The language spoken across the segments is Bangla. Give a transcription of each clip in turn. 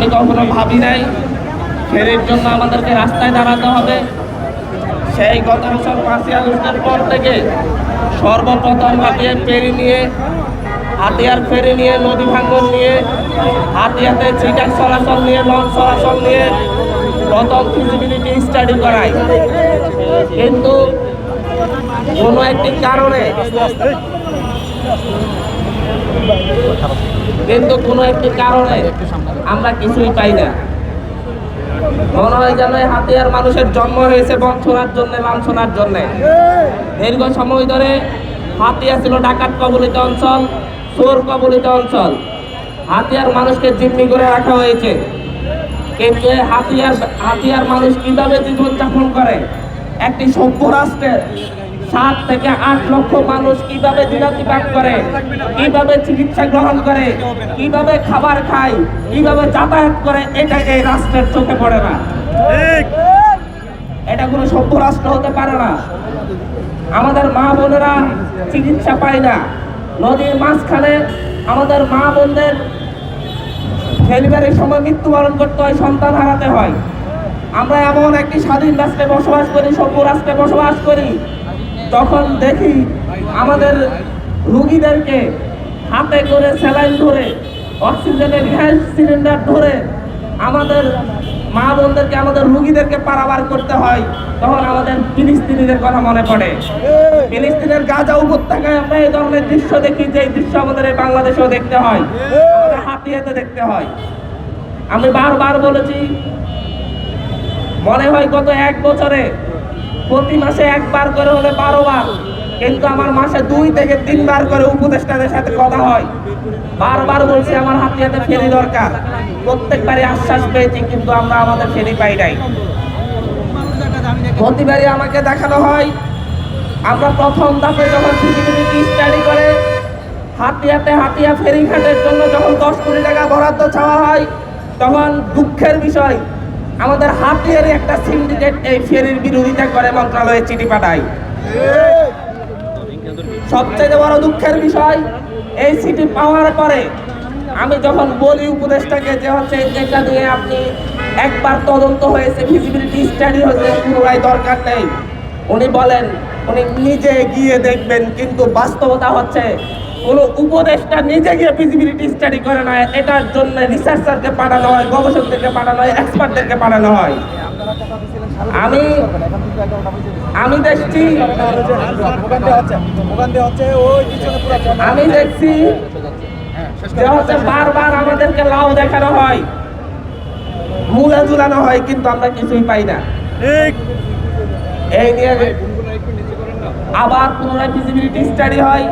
আমি কখনো ভাবি নাই ফেরির জন্য আমাদেরকে রাস্তায় দাঁড়াতে হবে। সেই গত বছর পাঁচই আগস্টের পর থেকে সর্বপ্রথম হাতিয়ার ফেরি নিয়ে, হাতিয়ার ফেরি নিয়ে, নদী ভাঙ্গন নিয়ে, হাতিয়াতে চিটাক চলাচল নিয়ে, লঞ্চ চলাচল নিয়ে প্রথম ফিজিবিলিটি স্টাডি করাই। কিন্তু কোনো একটি কারণে কিন্তু কোনো একটি কারণে আমরা কিছুই পাই না। মনে হয় যেন হাতিয়ার মানুষের জন্ম হয়েছে বঞ্চনার জন্য, লাঞ্ছনার জন্য। দীর্ঘ সময় ধরে হাতিয়া ছিল ডাকাত কবলিত অঞ্চল, চোর কবলিত অঞ্চল। হাতিয়ার মানুষকে জিম্মি করে রাখা হয়েছে। কিন্তু হাতিয়ার হাতিয়ার মানুষ কীভাবে জীবনযাপন করে? একটি সভ্য রাষ্ট্রের সাত থেকে আট লক্ষ মানুষ কীভাবে দিনাতিপাত করে? কীভাবে চিকিৎসা গ্রহণ করে? কীভাবে খাবার খায়? কীভাবে যাতায়াত করে? এটা এই রাষ্ট্রের চোখে পড়ে না। এটা কোনো সভ্য রাষ্ট্র হতে পারে না। আমাদের মা বোনেরা চিকিৎসা পায় না। নদীর মাঝখানে আমাদের মা বোনদের ডেলিভারির সময় মৃত্যুবরণ করতে হয় সন্তান হারাতে হয়। আমরা এমন একটি স্বাধীন রাষ্ট্রে বসবাস করি সভ্য রাষ্ট্রে বসবাস করি। তখন দেখি আমাদের রুগীদেরকে হাতে করে স্যালাইন ধরে, অক্সিজেনের গ্যাস সিলিন্ডার ধরে আমাদের মা বোনদেরকে, আমাদের রুগীদেরকে পারাবার করতে হয়। তখন আমাদের ফিলিস্তিনিদের কথা মনে পড়ে। ফিলিস্তিনের গাজা উপত্যকায় আমরা এই ধরনের দৃশ্য দেখি যে দৃশ্য আমাদের এই বাংলাদেশেও দেখতে হয়। আমাদের হাতিয়াতে দেখতে হয়। আমি বারবার বলেছি, মনে হয় গত এক বছরে প্রতি মাসে একবার করে হলে বারো বার। কিন্তু আমার মাসে দুই থেকে তিনবার করে উপদেষ্টাদের সাথে কথা হয়। বারবার বলছি, আমার হাতিয়াতে ফেরি দরকার। প্রত্যেকবারই আশ্বাস পেয়েছি, কিন্তু আমরা আমাদের ফেরি পাই নাই। প্রতিবারই আমাকে দেখানো হয়, আমরা প্রথম ধাপে যখন ফিজিবিলিটি স্টাডি করে, হাতিয়াতে হাতিয়া ফেরি ঘাটের জন্য যখন দশ কোটি টাকা বরাদ্দ চাওয়া হয়, তখন দুঃখের বিষয় আমাদের হাতিয়ার একটা সিন্ডিকেট এই ফেরির বিরোধিতা করে, মন্ত্রণালয়ে চিঠি পাঠায়। সবচেয়ে বড় দুঃখের বিষয়, এই চিঠি পাওয়ার পরে আমি যখন বলি উপদেশটাকে যে হচ্ছে এটা নিয়ে আপনি একবার তদন্ত হয়েছে ফিজিবিলিটি স্টাডি হয়েছে, পুনরায় দরকার নেই। উনি বলেন, উনি নিজে গিয়ে দেখবেন, কিন্তু বাস্তবতা হচ্ছে কোনো উপদেশটা নিজে গিয়ে ফিজিবিলিটি স্টাডি করে না এটার জন্য রিসার্চারকে পাঠানো হয় গবেষকদেরকে পাঠানো হয় এক্সপার্টদেরকে পাঠানো হয়। আমি আমি দেখছি আমি দেখছি যে হচ্ছে বারবার আমাদেরকে লাউ দেখানো হয় মুলা ঝুলানো হয় কিন্তু আমরা কিছুই পাই না। এই নিয়ে আবার পুনরায় ফিজিবিলিটি স্টাডি হয়।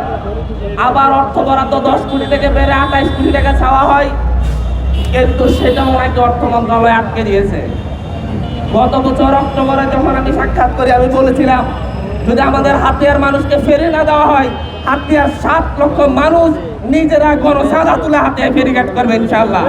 আবার অর্থ বরাদ্দ দশ কোটি থেকে বেড়ে আঠাইশ কোটি টাকা চাওয়া হয়। কিন্তু সেটাও নাকি অর্থ মন্ত্রণালয় আটকে দিয়েছে। গত বছর অক্টোবরে যখন আমি সাক্ষাৎ করি, আমি বলেছিলাম, যদি আমাদের হাতিয়ার মানুষকে ফেরে না দেওয়া হয়, হাতিয়ার সাত লক্ষ মানুষ নিজেরা গণ সাদা তুলে হাতিয়ার ফেরিঘাট করবে ইনশাল্লাহ